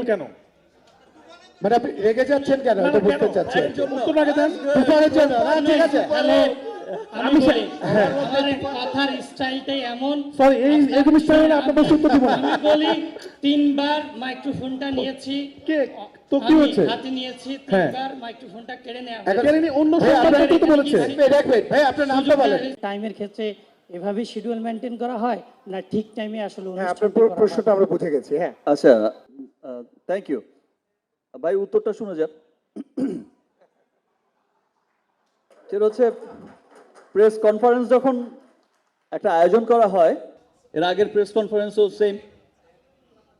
কেন? মানে আপনি রেগে যাচ্ছেন কেন? এটা বুঝতে চাচ্ছেন। উত্তর আগে দেন। জন্য না, ঠিক আছে। আমি আমি বলি, বলি কথার স্টাইলটাই এমন। Sorry, এই- এরকম style আপনার প্রশ্ন উত্তর দিব আমি বলি তিনবার মাইক্রোফোনটা নিয়েছি। কে? তো কি হচ্ছে? হাতে নিয়েছি হ্যাঁ। তিনবার মাইক্রোফোনটা কেড়ে নেওয়া অন্য ভাই, আপনার- তো বলেছে। এক মিনিট, ভাই আপনার নামটা বলেন টাইমের ক্ষেত্রে এভাবে শিডিউল মেনটেন করা হয়? না ঠিক টাইমে আসলে হ্যাঁ আপনার হয়? প্রশ্নটা আমরা বুঝে গেছি হ্যাঁ। আচ্ছা থ্যাংক ইউ ভাই, উত্তরটা শুনে যাক। সেটা হচ্ছে প্রেস কনফারেন্স যখন একটা আয়োজন করা হয়, এর আগের প্রেস কনফারেন্সও সেম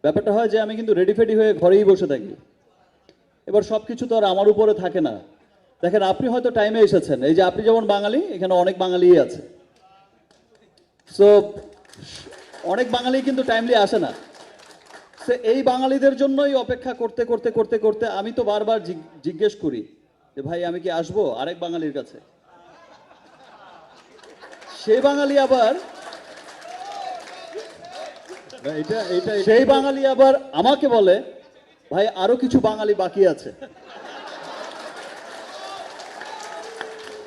ব্যাপারটা হয় যে, আমি কিন্তু রেডি ফেডি হয়ে ঘরেই বসে থাকি। এবার সব কিছু তো আর আমার উপরে থাকে না। দেখেন, আপনি হয়তো টাইমে এসেছেন। এই যে, আপনি যেমন বাঙালি, এখানে অনেক বাঙালিই আছে। সো অনেক বাঙালি কিন্তু টাইমলি আসে না। সে এই বাঙালিদের জন্যই অপেক্ষা করতে করতে করতে করতে আমি তো বারবার জিজ্ঞেস করি যে ভাই আমি কি আসব আরেক বাঙালির কাছে? সে বাঙালি আবার এটা এটা সেই বাঙালি আবার আমাকে বলে ভাই আরও কিছু বাঙালি বাকি আছে।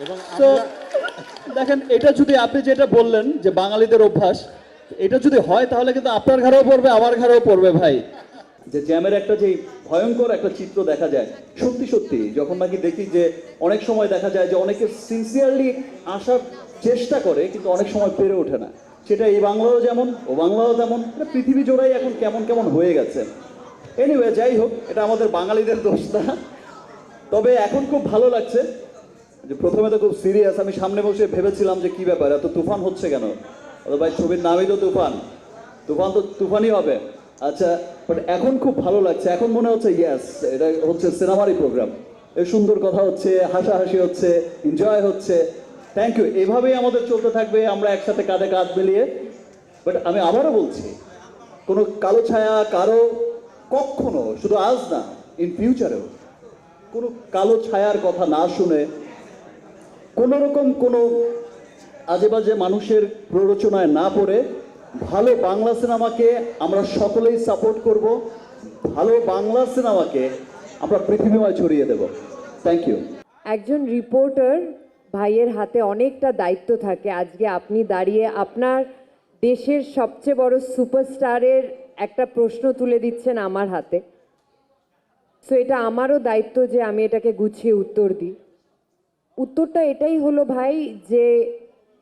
এবং দেখেন এটা যদি আপনি যেটা বললেন যে বাঙালিদের অভ্যাস এটা যদি হয় তাহলে কিন্তু আপনার ঘরেও পড়বে, আমার ঘরেও পড়বে ভাই। যে জ্যামের একটা যে ভয়ঙ্কর একটা চিত্র দেখা যায়, সত্যি সত্যি, যখন নাকি দেখি যে অনেক সময় দেখা যায় যে অনেকে সিনসিয়ারলি আসার চেষ্টা করে, কিন্তু অনেক সময় পেরে ওঠে না। সেটা এই বাংলাও যেমন, ও বাংলাও তেমন এটা পৃথিবী জোড়াই এখন কেমন কেমন হয়ে গেছে। এনিওয়ে যাই হোক, এটা আমাদের বাঙালিদের দোষ না। তবে এখন খুব ভালো লাগছে যে প্রথমে তো খুব সিরিয়াস আমি সামনে বসে ভেবেছিলাম যে কি ব্যাপার, এত তুফান হচ্ছে কেন? অত ভাই ছবির নামই তো তুফান। তুফান তো তুফানই হবে। আচ্ছা বাট এখন খুব ভালো লাগছে। এখন মনে হচ্ছে ইয়েস এটা হচ্ছে সিনেমারই প্রোগ্রাম সুন্দর কথা হচ্ছে, হাসাহাসি হচ্ছে এনজয় হচ্ছে। থ্যাংক ইউ এভাবেই আমাদের চলতে থাকবে, আমরা একসাথে কাঁধে কাঁধ মিলিয়ে। বাট আমি আবারও বলছি, কোনো কালো ছায়া, কারও কখনো, শুধু আজ না ইন ফিউচারেও কোনো কালো ছায়ার কথা না শুনে কোনোরকম কোনো আজে বাজে মানুষের প্ররোচনায় না পড়ে, ভালো বাংলা সিনেমাকে আমরা সকলেই সাপোর্ট করব, ভালো বাংলা সিনেমাকে আমরা পৃথিবীময় ছড়িয়ে দেব। থ্যাংক ইউ একজন রিপোর্টার ভাইয়ের হাতে অনেকটা দায়িত্ব থাকে। আজকে আপনি দাঁড়িয়ে আপনার দেশের সবচেয়ে বড় সুপারস্টারের একটা প্রশ্ন তুলে দিচ্ছেন আমার হাতে। সো এটা আমারও দায়িত্ব যে আমি এটাকে গুছিয়ে উত্তর দিই। উত্তরটা এটাই হলো ভাই যে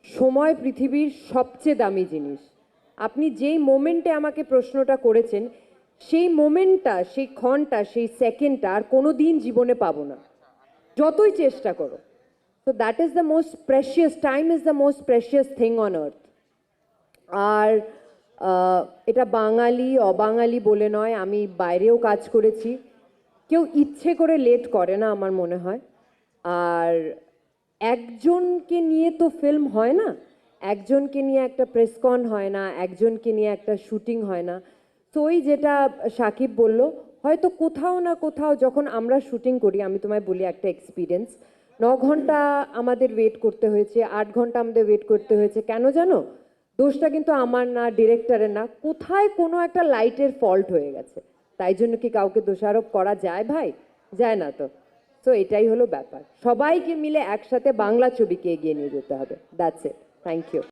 সময় পৃথিবীর সবচেয়ে দামি জিনিস। আপনি যেই মোমেন্টে আমাকে প্রশ্নটা করেছেন, সেই মোমেন্টটা, সেই ক্ষণটা, সেই সেকেন্ডটা আর কোনো দিন জীবনে পাবো না। যতই চেষ্টা করো। তো that is the most precious time is the most precious thing on earth আর এটা বাঙালি, অবাঙালি বলে নয়, আমি বাইরেও কাজ করেছি। কেউ ইচ্ছে করে লেট করে না আমার মনে হয়। আর একজনকে নিয়ে তো ফিল্ম হয় না। একজনকে নিয়ে একটা প্রেসকন হয় না, একজনকে নিয়ে একটা শুটিং হয় না। তো ওই যেটা সাকিব বলল, হয়তো কোথাও না কোথাও যখন আমরা শুটিং করি, আমি তোমায় বলি একটা এক্সপিরিয়েন্স ন ঘণ্টা আমাদের ওয়েট করতে হয়েছে, আট ঘণ্টা আমাদের ওয়েট করতে হয়েছে। কেন জানো? দোষটা কিন্তু আমার না ডিরেক্টরের না। কোথায় কোনো একটা লাইটের ফল্ট হয়ে গেছে। তাই জন্য কি কাউকে দোষারোপ করা যায় ভাই? যায় না তো। তো এটাই হলো ব্যাপার। সবাইকে মিলে একসাথে বাংলা ছবিকে এগিয়ে নিয়ে যেতে হবে। That's it thank you